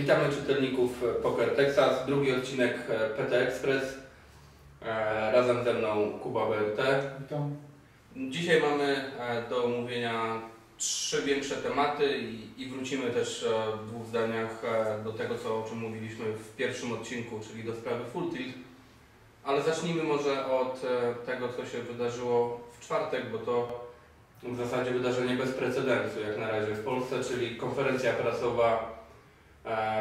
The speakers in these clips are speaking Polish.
Witamy czytelników Poker Texas, drugi odcinek PT Express. E, Razem ze mną Kuba BRT. Witam. Dzisiaj mamy e, do omówienia trzy większe tematy i, i wrócimy też e, w dwóch zdaniach e, do tego, co, o czym mówiliśmy w pierwszym odcinku, czyli do sprawy Full Tilt. Ale zacznijmy może od e, tego, co się wydarzyło w czwartek, bo to w zasadzie wydarzenie bez precedensu jak na razie w Polsce, czyli konferencja prasowa e,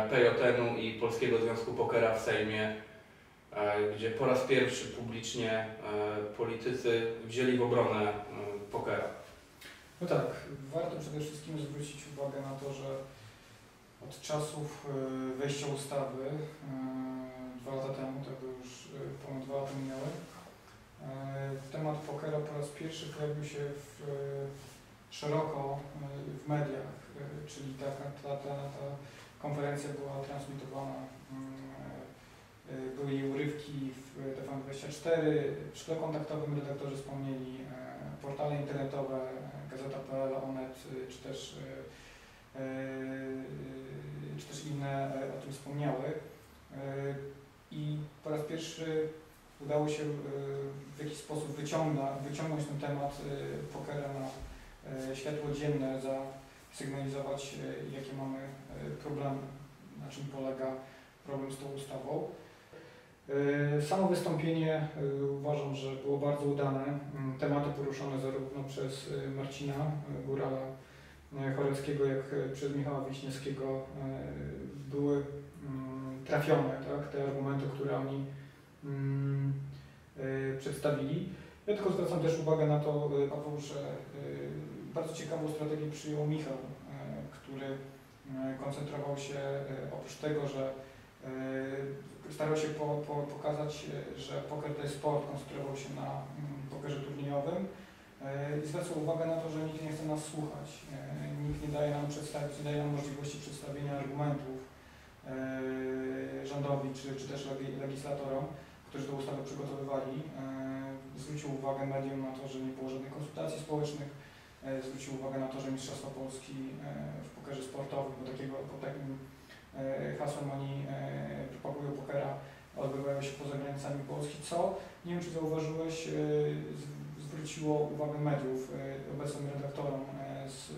PJN-u i Polskiego Związku Pokera w Sejmie, e, gdzie po raz pierwszy publicznie e, politycy wzięli w obronę e, pokera. No tak, warto przede wszystkim zwrócić uwagę na to, że od czasów wejścia ustawy dwa lata temu, tak już ponad dwa lata minęły, temat pokera po raz pierwszy pojawił się w, szeroko w mediach, czyli ta, ta, ta, ta konferencja była transmitowana, y, y, były jej urywki w TVN24, w szkole kontaktowym redaktorzy wspomnieli, y, portale internetowe, y, Gazeta.pl, Onet, czy też, czy też inne o tym wspomniały. I po raz pierwszy udało się w jakiś sposób wyciągnąć ten temat pokera na światło dzienne, zasygnalizować y, jakie mamy y, problemy, na czym polega problem z tą ustawą. Y, Samo wystąpienie uważam, że było bardzo udane. Mm, Tematy poruszone zarówno przez Marcina Górala Choreckiego, jak przez Michała Wiśniewskiego były mm, trafione, tak? te argumenty, które oni mm, przedstawili. Ja tylko zwracam też uwagę na to, Paweł, że bardzo ciekawą strategię przyjął Michał, y, który y, koncentrował się y, oprócz tego, że starał się po, po, pokazać, że poker to jest sport, koncentrował się na mm, pokerze turniejowym i zwracał uwagę na to, że nikt nie chce nas słuchać, nikt nie daje nam przedstawić, nie daje nam możliwości przedstawienia argumentów rządowi czy, czy też legi- legislatorom, którzy tę ustawę przygotowywali. Zwrócił uwagę mediom na to, że nie było żadnych konsultacji społecznych, zwrócił uwagę na to, że Mistrzostwa Polski y, w pokerze sportowym, bo takiego, po takim e, hasłem oni e, propagują pokera, odbywają się poza granicami Polski, co nie wiem czy zauważyłeś, e, zwróciło uwagę mediów, e, obecnym redaktorom e, z e,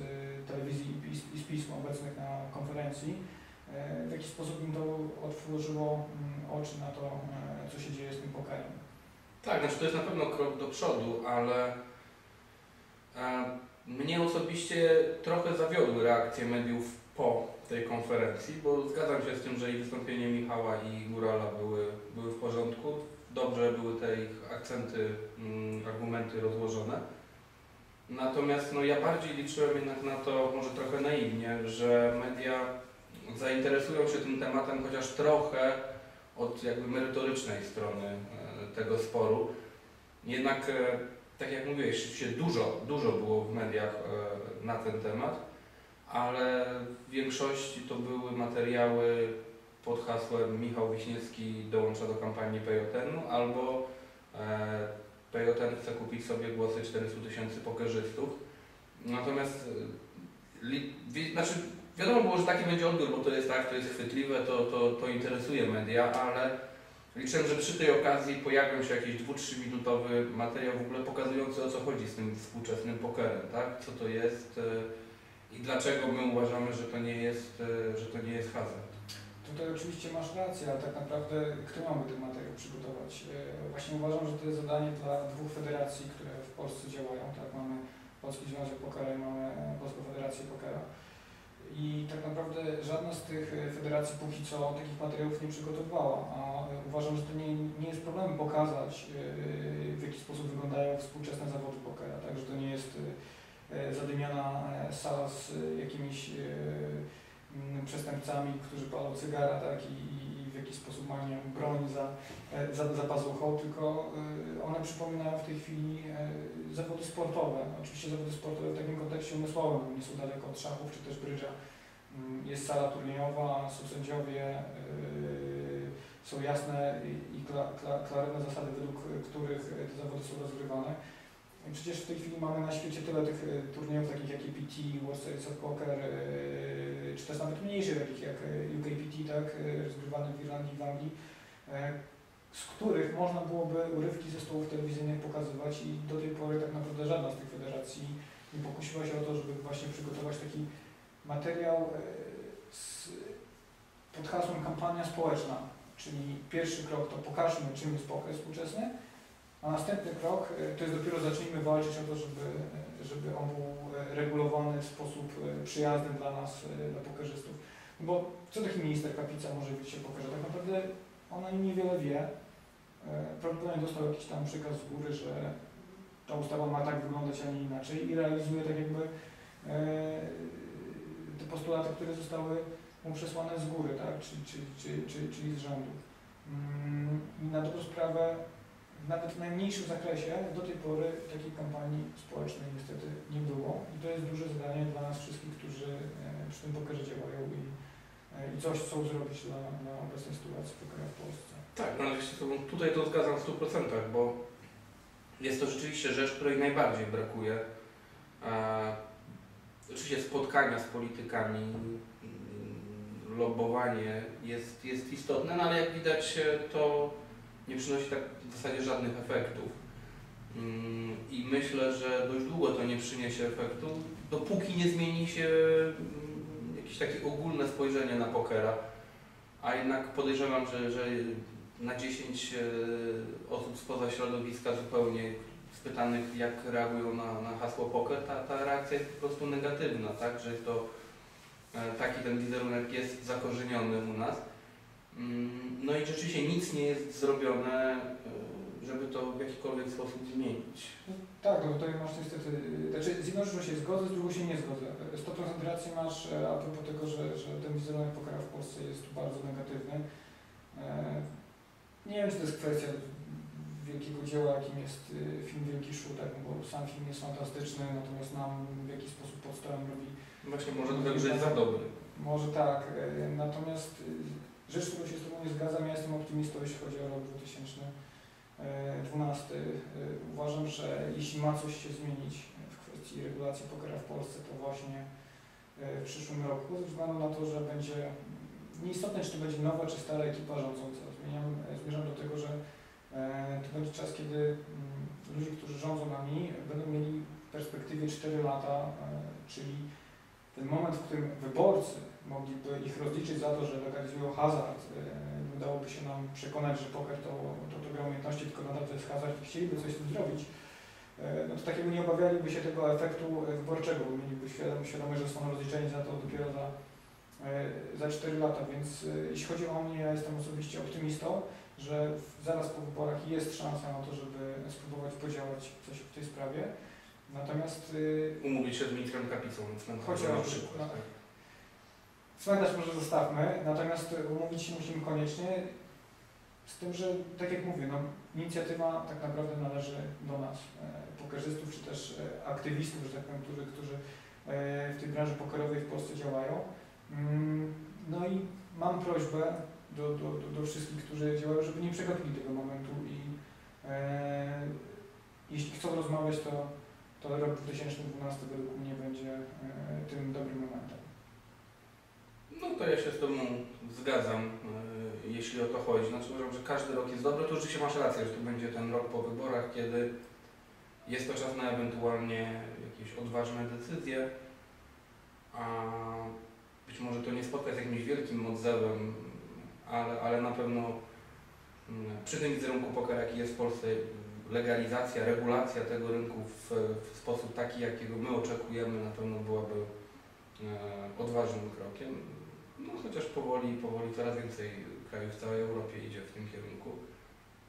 telewizji i z pisma obecnych na konferencji. E, W jaki sposób im to otworzyło mm, oczy na to, e, co się dzieje z tym pokerem. Tak, znaczy to jest na pewno krok do przodu, ale e, mnie osobiście trochę zawiodły reakcje mediów po tej konferencji, bo zgadzam się z tym, że i wystąpienie Michała i Górala były, były w porządku. Dobrze były te ich akcenty, mm, argumenty rozłożone. Natomiast no, ja bardziej liczyłem jednak na to, może trochę naiwnie, że media zainteresują się tym tematem chociaż trochę od jakby merytorycznej strony e, tego sporu. Jednak, e, tak jak mówiłeś, się dużo, dużo było w mediach e, na ten temat, ale w większości to były materiały pod hasłem Michał Wiśniewski dołącza do kampanii PJN-u albo e, PJN chce kupić sobie głosy 400 tysięcy pokerzystów. Natomiast e, znaczy wiadomo było, że taki będzie odbiór, bo to jest tak, to jest chwytliwe, to, to, to interesuje media, ale liczyłem, że przy tej okazji pojawią się jakiś 2-3 minutowy materiał w ogóle pokazujący o co chodzi z tym współczesnym pokerem, tak? Co to jest e, i dlaczego my uważamy, że to nie jest, e, że to nie jest hazard. Tutaj oczywiście masz rację, ale tak naprawdę kto miałby ten materiał przygotować? E, Właśnie uważam, że to jest zadanie dla dwóch federacji, które w Polsce działają. Tak, mamy Polski Związek Pokera i mamy Polską Federację Pokera. I tak naprawdę żadna z tych e, federacji póki co takich materiałów nie przygotowała, a e, uważam, że to nie, nie jest problemem pokazać, e, w jaki sposób wyglądają współczesne zawody pokera, tak, że to nie jest zadymiana sala z jakimiś przestępcami, którzy palą cygara, tak, i, w jakiś sposób mają broń za, za, za pazuchą, tylko one przypominają w tej chwili zawody sportowe. Oczywiście zawody sportowe w takim kontekście umysłowym, nie są daleko od szachów czy też brydża. Mm, Jest sala turniejowa, są sędziowie, y, są jasne i- i kla, kla, klarowne zasady, według których te zawody są rozgrywane. I Przecież w tej chwili mamy na świecie tyle tych e, turniejów takich jak APT, World Series of Poker, e, czy też nawet mniejszych takich jak UKPT, tak, rozgrywane w Irlandii, w Anglii, e, z których można byłoby urywki ze stołów telewizyjnych pokazywać i do tej pory tak naprawdę żadna z tych federacji nie pokusiła się o to, żeby właśnie przygotować taki materiał e, z, pod hasłem kampania społeczna, czyli pierwszy krok to pokażmy czym jest poker współczesny, a następny krok e, to jest dopiero zacznijmy walczyć o to, żeby, e, żeby on był regulowany w sposób przyjazny dla nas, dla pokerzystów. Bo co taki minister Kapica może wiedzieć o pokerze? Tak naprawdę ona niewiele wie. E, Prawdopodobnie dostał jakiś tam przekaz z góry, że ta ustawa ma tak wyglądać, a nie inaczej i realizuje tak jakby e, te postulaty, które zostały mu przesłane z góry, tak? czyli, czyli, czyli, czyli, czyli z rządu. Mm, I na dobrą sprawę, nawet w najmniejszym zakresie do tej pory takiej kampanii społecznej niestety nie było i to jest duże zadanie dla nas wszystkich, którzy e, przy tym pokerze działają i, i coś chcą zrobić dla, dla obecnej sytuacji pokera w Polsce. Tak, no ale się tutaj to zgadzam w 100%, bo jest to rzeczywiście rzecz, której najbardziej brakuje. E, oczywiście spotkania z politykami, mm, lobbowanie jest, jest istotne, no ale jak widać e, to nie przynosi tak w zasadzie żadnych efektów. Mm, I myślę, że dość długo to nie przyniesie efektu, dopóki nie zmieni się jakieś takie ogólne spojrzenie na pokera. A jednak podejrzewam, że, że na 10 e, osób spoza środowiska zupełnie spytanych, jak reagują na, na hasło poker, ta, ta reakcja jest po prostu negatywna, tak? Że jest to e, taki ten wizerunek jest zakorzeniony u nas. Mm, No i rzeczywiście nic nie jest zrobione, e, żeby to w jakikolwiek sposób zmienić. Tak, no tutaj masz niestety, znaczy z jedną rzeczą się zgodzę, z drugą się nie zgodzę. 100% racji masz e, a propos tego, że, że ten wizerunek pokera w Polsce jest bardzo negatywny. E, nie wiem, czy to jest kwestia wielkiego dzieła, jakim jest e, film Wielki Szutek, bo sam film jest fantastyczny, natomiast nam w jakiś sposób podstawę robi... Właśnie, może to wygrzeźć za dobry. Może tak, natomiast rzecz, z którą się z Tobą nie zgadzam, ja jestem optymistą, jeśli chodzi o rok 2000. E, 12. E, uważam, że jeśli ma coś się zmienić w kwestii regulacji pokera w Polsce, to właśnie e, w przyszłym roku, ze względu na to, że będzie nieistotne, czy to będzie nowa, czy stara ekipa rządząca. Zmieniam, zmierzam do tego, że to będzie czas, kiedy mm, ludzie, którzy rządzą nami, będą mieli w perspektywie 4 lata, czyli ten moment, w którym wyborcy mogliby ich rozliczyć za to, że legalizują hazard udałoby się nam przekonać, że poker to, to, gra umiejętności, tylko nadal to jest hazard i chcieliby coś z tym zrobić, e, no to takiego nie obawialiby się tego efektu e, wyborczego, bo mieliby świadom, świadomość, że są rozliczeni za to dopiero za, e, za 4 lata, więc jeśli chodzi o mnie, ja jestem osobiście optymistą, że zaraz po wyborach jest szansa na to, żeby spróbować podziałać coś w tej sprawie. Natomiast Umówić się z ministrem Kapicą na na przykład. no. Tak? Cmentarz może zostawmy, natomiast umówić się musimy koniecznie, z tym, że tak jak mówię, no, inicjatywa tak naprawdę należy do nas, e, pokerzystów czy też e, aktywistów, że tak powiem, którzy, którzy e, w tej branży pokerowej w Polsce działają. Mm, No i mam prośbę do, do, do, do wszystkich, którzy działają, żeby nie przegapili tego momentu i e, jeśli chcą rozmawiać, to, to rok 2012 według mnie będzie e, tym dobrym momentem. No to ja się z Tobą zgadzam, e, jeśli o to chodzi. Znaczy uważam, że każdy rok jest dobry. To rzeczywiście masz rację, że to będzie ten rok po wyborach, kiedy jest to czas na ewentualnie jakieś odważne decyzje, a być może to nie spotka z jakimś wielkim odzewem, ale, ale na pewno mm, przy tym wizerunku pokera, jaki jest w Polsce, legalizacja, regulacja tego rynku w, w sposób taki, jakiego my oczekujemy, na pewno byłaby e, odważnym krokiem. No chociaż powoli, powoli coraz więcej krajów w całej Europie idzie w tym kierunku.